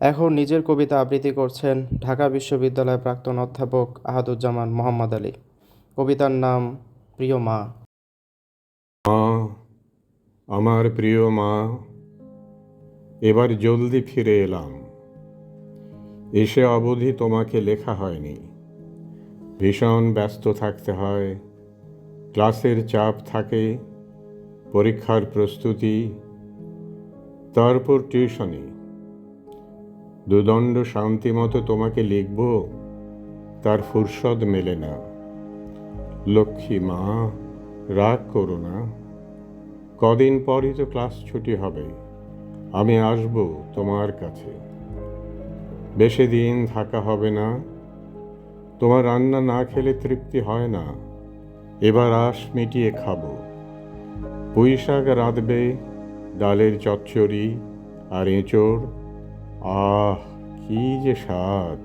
এখন নিজের কবিতা আবৃত্তি করছেন ঢাকা বিশ্ববিদ্যালয়ের প্রাক্তন অধ্যাপক আহাদুজ্জামান মোহাম্মদ আলী। কবিতার নাম, প্রিয় মা। মা, আমার প্রিয় মা, এবার জলদি ফিরে এলাম। এসে অবধি তোমাকে লেখা হয়নি। ভীষণ ব্যস্ত থাকতে হয়। ক্লাসের চাপ থাকে, পরীক্ষার প্রস্তুতি, তারপর টিউশনি। দুদণ্ড শান্তি মতো তোমাকে লিখব, তার ফুরসদ মেলে না। লক্ষ্মী মা, রাগ করো না। কদিন পরই তো ক্লাস ছুটি হবে, আমি আসব তোমার কাছে। বেশি দিন থাকা হবে না, তোমার রান্না না খেলে তৃপ্তি হয় না, এবার আস মিটিয়ে খাব। পুঁই শাক রাঁধবে, ডালের চচ্চড়ি আর এঁচড় আহ, কি যে স্বাদ।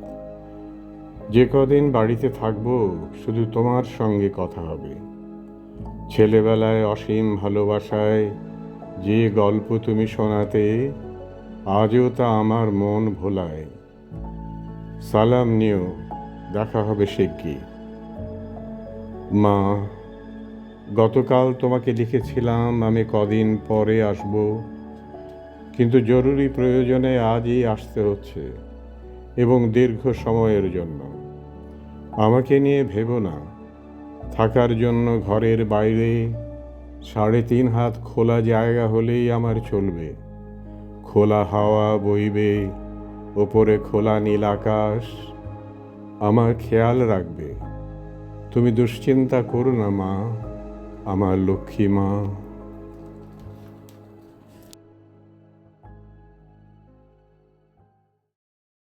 যে কদিন বাড়িতে থাকব, শুধু তোমার সঙ্গে কথা হবে। ছেলেবেলায় অসীম ভালোবাসায় যে গল্প তুমি শোনাতে, আজও তা আমার মন ভোলায়। সালাম নিও, দেখা হবে শিগগির। মা, গতকাল তোমাকে লিখেছিলাম আমি কদিন পরে আসব। কিন্তু জরুরি প্রয়োজনে আজই আসতে হচ্ছে এবং দীর্ঘ সময়ের জন্য। আমাকে নিয়ে ভেবো না। থাকার জন্য ঘরের বাইরে সাড়ে তিন হাত খোলা জায়গা হলেই আমার চলবে। খোলা হাওয়া বইবে, ওপরে খোলা নীল আকাশ আমার খেয়াল রাখবে। তুমি দুশ্চিন্তা করো না মা, আমার লক্ষ্মী মা।